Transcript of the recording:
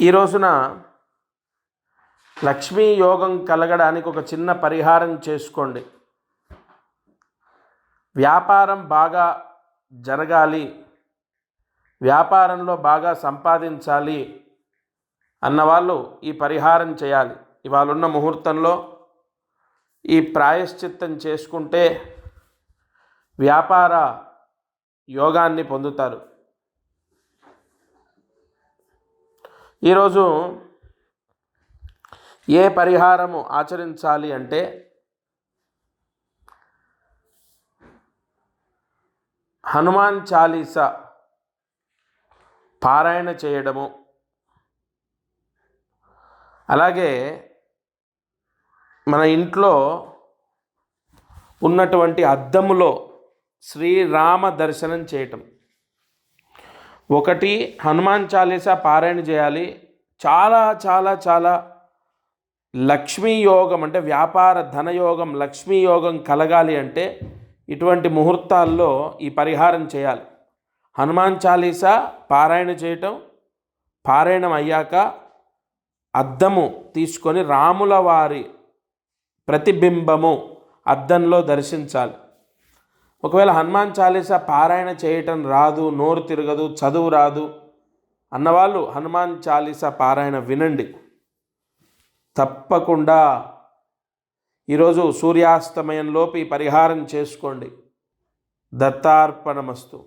ఈ రోజున లక్ష్మీ యోగం కలగడానికి ఒక చిన్న పరిహారం చేసుకోండి. వ్యాపారం బాగా జరగాలి. వ్యాపారంలో బాగా సంపాదించాలి అన్నవాళ్ళు ఈ పరిహారం చేయాలి. ఇవాళ ఉన్న ముహూర్తంలో ఈ ప్రాయశ్చిత్తం చేసుకుంటే వ్యాపార యోగాన్ని పొందుతారు. ఈరోజు ఏ పరిహారము ఆచరించాలి అంటే హనుమాన్ చాలీసా పారాయణ చేయడము అలాగే మన ఇంట్లో ఉన్నటువంటి అద్దములో శ్రీరామ దర్శనం చేయటం. ఒకటి హనుమాన్ చాలీసా పారాయణ చేయాలి. చాలా చాలా చాలా లక్ష్మీ యోగం అంటే వ్యాపార ధనయోగం లక్ష్మీ యోగం కలగాలి అంటే ఇటువంటి ముహూర్తాల్లో ఈ పరిహారం చేయాలి. హనుమాన్ చాలీసా పారాయణ చేయటం పారాయణం అయ్యాక అద్దము తీసుకొని రాముల వారి ప్రతిబింబము అద్దంలో దర్శించాలి. ఒకవేళ హనుమాన్ చాలీసా పారాయణ చేయటం రాదు నోరు తిరగదు చదువు రాదు అన్నవాళ్ళు హనుమాన్ చాలీసా పారాయణ వినండి. తప్పకుండా ఈరోజు సూర్యాస్తమయంలోపు ఈ పరిహారం చేసుకోండి. దత్తార్పణమస్తు.